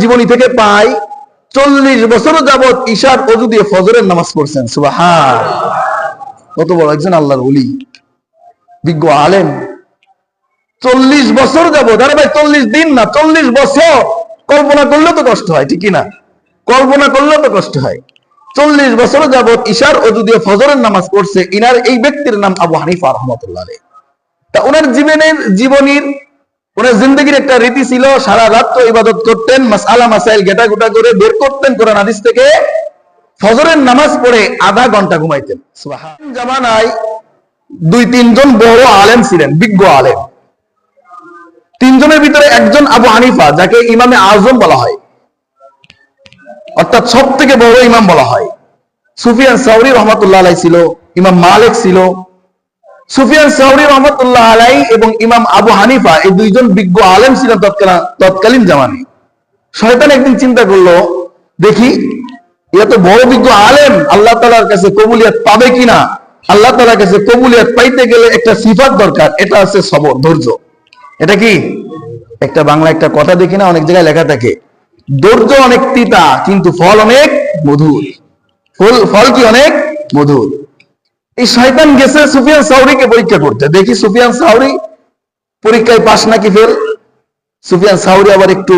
জীবনী থেকে পাই চল্লিশ বছর যাবত ঈশার অজু দিয়ে ফজরের নামাজ পড়ছেন, সুবাহান। কত বড় একজন আল্লাহর ওলি, বিজ্ঞ আলেম। চল্লিশ বছর যাবত আরে ভাই, চল্লিশ দিন না, চল্লিশ বছর। কল্পনা করলেও তো কষ্ট হয়, ঠিকই না? কল্পনা করলেও তো কষ্ট হয়। চল্লিশ বছর যাবত ঈশার অজু দিয়ে ফজরের নামাজ পড়ছে, ইনার এই ব্যক্তির নাম আবু হানিফা রহমতুল্লাহ তা ওনার জীবনের জীবনীর ওনার জিন্দগির একটা রীতি ছিল, সারা রাত তো ইবাদত করতেন মাসালা মাসাইল গেটা গুটা করে বের করতেন কোরআন হাদিস থেকে। ফজরের নামাজ পড়ে আধা ঘণ্টা ঘুমাইতেন। জামানায় দুই, তিনজন বড় আলেম ছিলেন, বিজ্ঞ আলেম। তিনজনের ভিতরে একজন আবু হানিফা, যাকে ইমামে আজম বলা হয়। অর্থাৎ সব থেকে বড় ইমাম বলা হয়। সুফিয়ান সাউরি রহমতুল্লাহ ছিল, ইমাম মালিক ছিল সুফিয়ান সাউরি রহমতুল্লাহ আলাই এবং ইমাম আবু হানিফা, এই দুইজন বিজ্ঞ আলেম ছিলেন তৎকালীন জামানে। শয়তান একদিন চিন্তা করল, দেখি এ তো বড় বিজ্ঞ আলেম, আল্লাহ তালার কাছে কবুলিয়াত পাবে কিনা? আল্লাহ তালার কাছে কবুলিয়াত পাইতে গেলে একটা সিফাত দরকার, এটা আছে সবর, ধৈর্য। এটা কি? একটা বাংলা একটা কথা দেখি না, অনেক জায়গায় লেখা থাকে, ধৈর্য অনেক তিতা, কিন্তু ফল অনেক মধুর। ফল ফল কি অনেক? মধুর। এই শয়তান গেছে সুফিয়ান সাউরিকে পরীক্ষা করতে। দেখি সুফিয়ান সাউরি পরীক্ষায় পাশ নাকি ফেল? সুফিয়ান সাউরি আবার একটু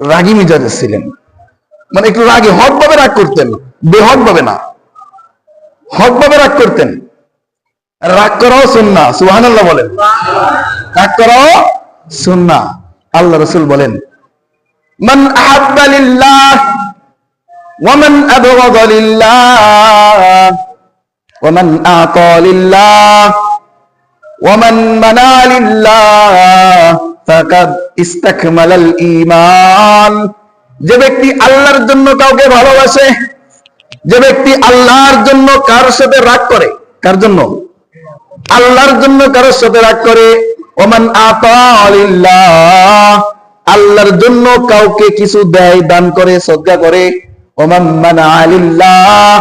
রাগী মিজাজে ছিলেন। মানে একটু রাগী হক ভাবে রাগ করতেন। বেহক ভাবে না। হক ভাবে রাগ করতেন। রাগ করাও সুন্না, সুবহানাল্লাহ বলেন। রাগ করাও সুন্না। আল্লাহ রসুল বলেন, মান আহাব্বা লিল্লাহ ওয়ামান আবগাদা লিল্লাহ। ومن أعطى لله ومن منع لله فقد استكمل الإيمان যে ব্যক্তি আল্লাহর জন্য কাউকে ভালোবাসে যে ব্যক্তি আল্লাহর জন্য কার সাথে রাগ করে কার জন্য আল্লাহর জন্য কারোর সাথে রাগ করে ওমান আতালিল্লাহ আল্লাহর জন্য কাউকে কিছু দেয় দান করে সজ্জা করে ওমান মানা আলিল্লাহ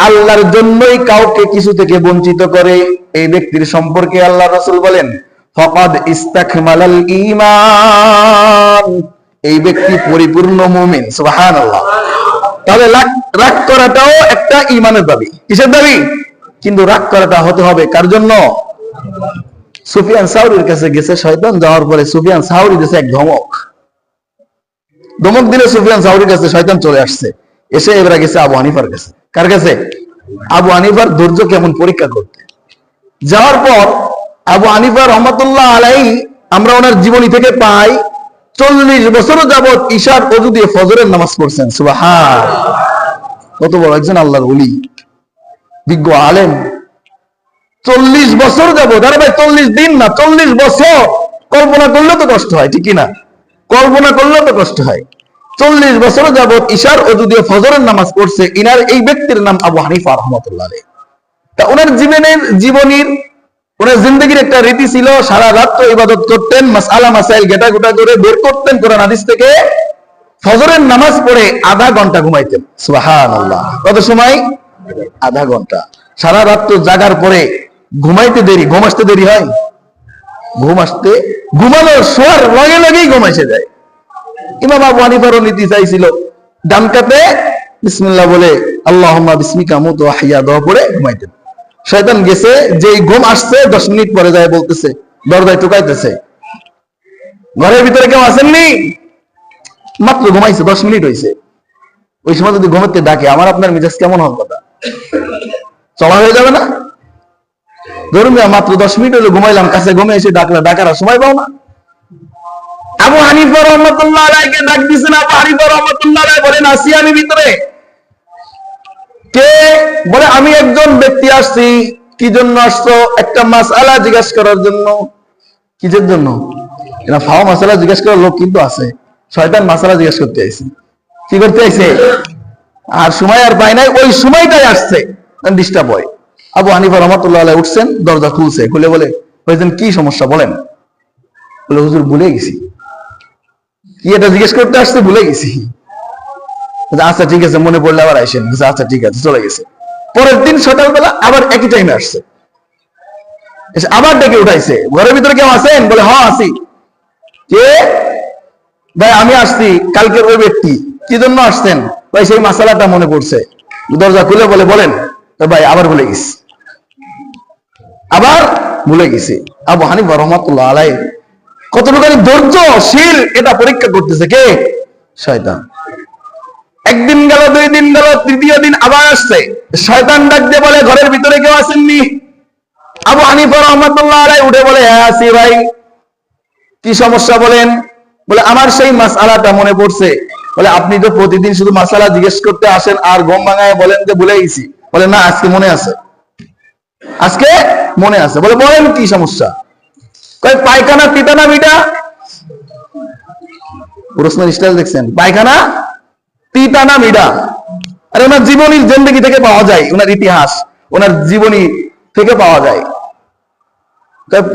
আল্লাহর জন্যই কাউকে কিছু থেকে বঞ্চিত করে এই ব্যক্তির সম্পর্কে আল্লাহ রসুল বলেন, ফকাদ ইস্তাকমালাল ঈমান। এই ব্যক্তি পরিপূর্ণ মুমিন, সুবহানাল্লাহ। তাহলে রাগ- করাটাও একটা ইমানের দাবি। কিসের দাবি? কিন্তু রাগ করাটা হতে হবে কার জন্য? সুফিয়ান সাউরির কাছে গেছে শয়তান, যাওয়ার পরে সুফিয়ান সাউরি দিয়েছে এক ধমক। ধমক দিলে সুফিয়ান সাউরির কাছে শয়তান চলে আসছে। এসে এবারে গেছে আবু হানিফার কাছে। কার কাছে? আবু হানিফার ধৈর্য কেমন পরীক্ষা করতে? যাওয়ার পর আবু হানিফা রহমতুল্লাহ আলাই আমরা ওনার জীবনী থেকে পাই, চল্লিশ বছরও যাবত ঈশার অজু দিয়ে ফজরের নামাজ পড়ছেন কত বড় একজন আল্লাহর ওলি, বিজ্ঞ আলেম। চল্লিশ বছর যাব আরে ভাই চল্লিশ দিন না, চল্লিশ বছর। কল্পনা করলেও তো কষ্ট হয় ঠিকই না? কল্পনা করলেও তো কষ্ট হয়। চল্লিশ বছর যাবত ঈশার অজু দিয়ে ফজরের নামাজ পড়ছে, ইনার এই ব্যক্তির নাম আবু হানিফা রহমতুল্লাহ তা ওনার জীবনের জীবনীর ওনার জিন্দগির একটা রীতি ছিল, সারা রাত তো ইবাদত করতেন মাসালা মাসাইল গেটা গুটা করে বের করতেন কোরআন হাদিস থেকে, ফজরের নামাজ পড়ে আধা ঘণ্টা ঘুমাইতেন। সুবহানাল্লাহ। কত সময়? আধা ঘণ্টা। সারা রাত তো জাগার পরে ঘুমাইতে দেরি, ঘুম আসতে দেরি হয়? ঘুম আসতে, ঘুমানোর শোয়ার লগে লগেই ঘুম এসে যায়। ইমাম আবু হানিফারও নীতি চাইছিল, ডান কাতে বিসমিল্লাহ বলে আল্লাহ বিসমিকা মুতু আহিয়া দোয়া পড়ে ঘুমাইতেন শয়তান গেছে যে এই ঘুম আসছে, দশ মিনিট পরে যায় বলতেছে, দরজায় টুকাইতেছে ঘরের ভিতরে কেউ আসেননি? মাত্র ঘুমাইছে, দশ মিনিট হয়েছে ওই সময় যদি ঘুমাতে ডাকে, আমার আপনার মেজাজ কেমন হওয়ার কথা? চলা হয়ে যাবে না? ধরুন মাত্র দশ মিনিট হলো ঘুমাইলাম, কাছে ঘুমে এসে ডাকলা, ডাকার সময় পাও না। আবু হানিফা রহমতুল্লাহ আলাইকে ডাক দিছেন, আবু হানিফা রহমতুল্লাহ আলাই বলেন, আসি আমি ভিতরে। কে বলে, আমি একজন ব্যক্তি আসছি, কি জন্য আসছো? একটা মাসালা জিজ্ঞাসা করার জন্য। কিসের জন্য? এরা ফাওয়া মাসালা জিজ্ঞাসা করার লোক কিন্তু আছে। শয়তান মাসালা জিজ্ঞাসা করতে আইছে। কি করতে আইছে? আর সময় আর পায় নাই, ওই সময়টাই আসছে। ডিস্টার্ব হয়। আবু হানিফা রহমতুল্লাহ আলাই উঠছেন, দরজা খুলছে, খুলে বলে বলেছেন কি সমস্যা বলেন? বলে, হুজুর ভুলে গেছি। কি এটা জিজ্ঞেস করতে আসছে ভুলে গেছি। আচ্ছা ঠিক আছে, মনে পড়লে আবার আইসেন আচ্ছা ঠিক আছে, চলে গেছে। পরের দিন সকালবেলা আবার একই টাইমে আসছে। আবার ডেকে উঠাইছে। ঘরের ভিতরে কেউ আছেন? বলে হ্যাঁ আসি কে? ভাই, আমি আসছি। কালকের ওই ব্যক্তি। কি জন্য আসছেন? ভাই, সেই মাসালাটা মনে পড়ছে। দরজা খুলে বলে, বলেন ভাই, আবার ভুলে গেছি। আবার ভুলে গেছি। আবু হানিফা রহমাতুল্লাহ আলাই কতটুকু ধৈর্যশীল এটা পরীক্ষা করতেছে কে? শয়তান। একদিন গেল, দুই দিন গেল, তৃতীয় দিন আবার আসছে। শয়তান ডাক দিয়ে বলে, ঘরের ভিতরে কেউ আসেননি? আবু হানিফা রহমাতুল্লাহ আলাই উঠে বলে হ্যাঁ আসি ভাই। কি সমস্যা? বলেন। বলে, আমার সেই মাসালাটা মনে পড়ছে। বলে, আপনি তো প্রতিদিন শুধু মাসালা জিজ্ঞেস করতে আসেন আর গম ভাঙায় বলেন যে ভুলে গেছি। বলে, না, আজকে মনে আছে। আজকে? মনে আছে। বলে, বলেন কি সমস্যা? কয় পায়খানা পিতানা মিটা প্রশ্ন স্টাইল দেখছেন। পায়খানা পিতানা মিডা আরে ওনার জীবনীর জিন্দগি থেকে পাওয়া যায়, ওনার ইতিহাস, ওনার জীবনী থেকে পাওয়া যায়।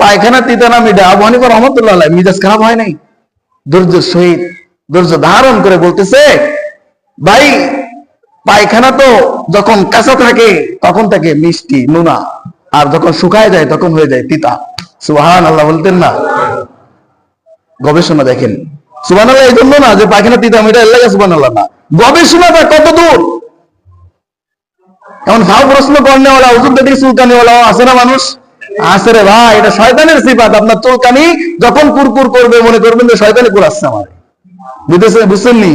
পায়খানা তিতানা মিডা আবু হানিফা রহমতুল্লাহ মিজাজ খারাপ হয় নাই? ধৈর্য সহিত, ধৈর্য ধারণ করে বলতেছে, ভাই, পায়খানা তো যখন কাঁচা থাকে, তখন থাকে মিষ্টি, নোনা, আর যখন শুকায় যায়, তখন হয়ে যায় তিতা। আল্লাহ বলতেন না। গবেষণা দেখেন। সুবান আল্লাহ এই জন্য না যে পায়খানা তিতা মিটা এর লাগে সুবান আল্লাহ না গবেষণাটা কত দূর? এমন ভাব প্রশ্ন হুজুর দেখি না মানুষ? রে ভাই, এটা শয়তানের সিফাত। আপনার চুলকানি যখন কুরকুর করবে, মনে করবেন যে শয়তানি কুরাচ্ছে আমার। বুঝতেছেন বুঝছেন নি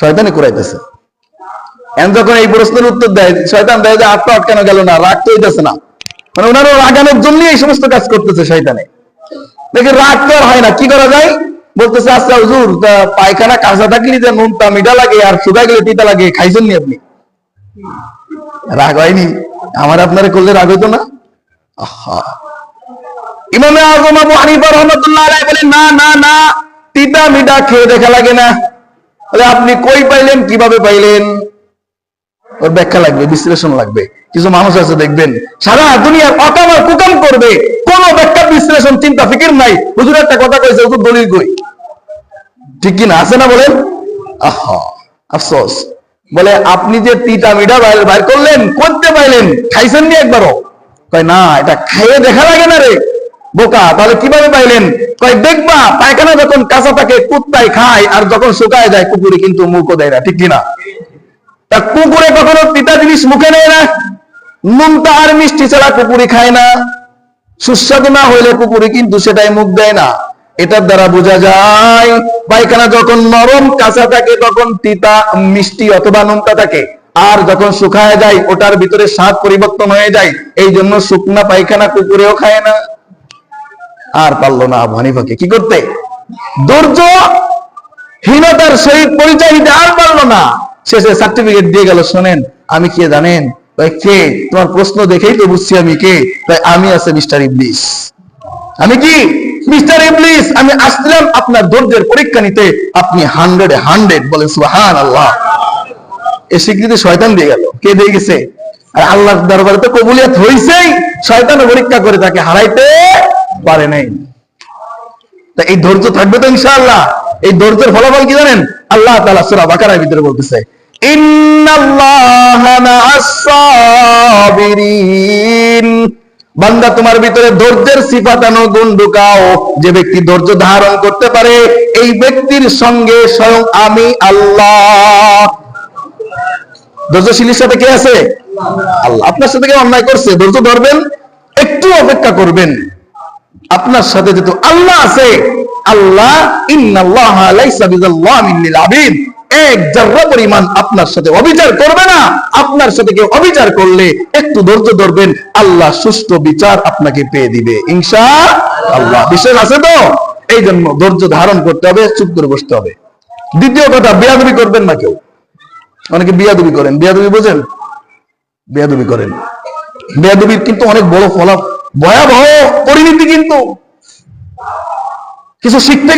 শয়তানি কুরাইতেছে। এন যখন এই প্রশ্নের উত্তর দেয়, শয়তান দেয় যে আটটা আটকানো গেল না, রাগ তো হইতেছে না। মানে ওনারও রাগানোর জন্য এই সমস্ত কাজ করতেছে শয়তানে। দেখে রাগ তো হয় না, কি করা যায়? বলতেছে আচ্ছা হুজুর পায়খানা কাঁচা থাকলে যে নুনটা মিঠা লাগে আর শুকাই গেলে তিতা লাগে, খাইছেন নি আপনি? রাগ হয়নি। আমার আপনারা করলে রাগ হইতো না? ইমামে আজম আবু হানিফা রহমতুল্লাহ আলাইহি বলেন, না না না, তিতা মিঠা খেয়ে দেখা লাগে না। আপনি কই পাইলেন, কীভাবে পাইলেন? ওর ব্যাখ্যা লাগবে, বিশ্লেষণ লাগবে। কিছু মানুষ আছে, দেখবেন, সারা দুনিয়ার অকামার কুকাম করবে, কোন ব্যাখ্যা, বিশ্লেষণ, চিন্তা, ফিকির নাই। হুজুর একটা কথা কইছে, হুজুর, দলিল কই? ঠিক কি না আছে না বলেন? আহা, আফসোস। বলে, আপনি যে তিতা মিঠা বাইর করলেন, করতে পাইলেন, খাইছেন নি একবারও? কয়, না, এটা খাইয়ে দেখা লাগে না রে, বোকা, তাহলে কীভাবে পাইলেন? কয়, দেখবা, পায়খানা যখন কাঁচা থাকে, কুত্তায় খায়, আর যখন শুকায় যায় কুকুরে কিন্তু মুখও দেয় না, ঠিক কিনা? তা কুকুরে কখনো তিতা জিনিস মুখে নেয় না? নুনটা আর মিষ্টি ছাড়া কুকুরি খায় না। সুস্বাদু না হইলে কুকুরে কিন্তু সেটাই মুখ দেয় না। এটার দ্বারা বোঝা যায়, পায়খানা যখন নরম কাঁচা থাকে, তখন তিতা, মিষ্টি অথবা নুনটা থাকে। আর যখন শুকায় যায়, ওটার ভিতরে স্বাদ পরিবর্তন হয়ে যায়। এই জন্য শুকনা পায়খানা কুকুরেও খায় না। আর পারল না আবু হানিফাকে। কি করতে? ধৈর্য, হীনতার সহিত পরিচয় দিতে আর পারল না। শেষে সার্টিফিকেট দিয়ে গেল, শোনেন, আমি কে জানেন? কে? তোমার প্রশ্ন দেখেই তো বুঝছি আমি কে। তাই আমি আছে মিস্টার ইবলিস। আমি কি? মিস্টার ইবলিস, আমি আসলাম আপনার ধৈর্যের পরীক্ষা নিতে। আপনি হান্ড্রেড হান্ড্রেড বলেন সুহান আল্লাহ এ স্বীকৃতি শয়তান দিয়ে গেল। কে দিয়ে গেছে? আর আল্লাহর দরবারে তো কবুলিয়াত হইছেই। শয়তান পরীক্ষা করে তাকে হারাইতে পারে নাই। তা এই ধৈর্য থাকবে তো ইনশাআল্লাহ। এই ধৈর্যের ফলাফল কি জানেন? আল্লাহ তাআলা সূরা বাকারার ভিতরে বলতেছে বান্দা তোমার ভিতরে ধৈর্যের গুণ ঢুকাও। যে ব্যক্তি ধৈর্য ধারণ করতে পারে, এই ব্যক্তির সঙ্গে স্বয়ং আমি আল্লাহ। ধৈর্যশীলের সাথে কে আছে? আল্লাহ। আপনার সাথে কেউ অন্যায় করছে, ধৈর্য ধরবেন, একটু অপেক্ষা করবেন। আপনার সাথে যেহেতু আল্লাহ আছে, আল্লাহ ইন্নাল্লাহ লাইসা বিযাল্লামিন লিল আবিদ। এক জাররা পরিমাণ আপনার সাথে অবিচার করবে না। আপনার সাথে কেউ অবিচার করলে একটু ধৈর্য ধরবেন। আল্লাহ বিচার আপনাকে পেয়ে দিবে। ইনশা আল্লাহ বিশ্বাস আছে তো? এই জন্য ধৈর্য ধারণ করতে হবে, চুপ করে বসতে হবে। দ্বিতীয় কথা, বিয়াদবি করবেন না কেউ। অনেকে বিয়াদবি করেন। বিয়াদবি বোঝেন? বেয়াদবি করেন। কিন্তু অনেক বড় ফলাফ ভয়াবহ পরিণতি কিন্তু। কিছু শিখতে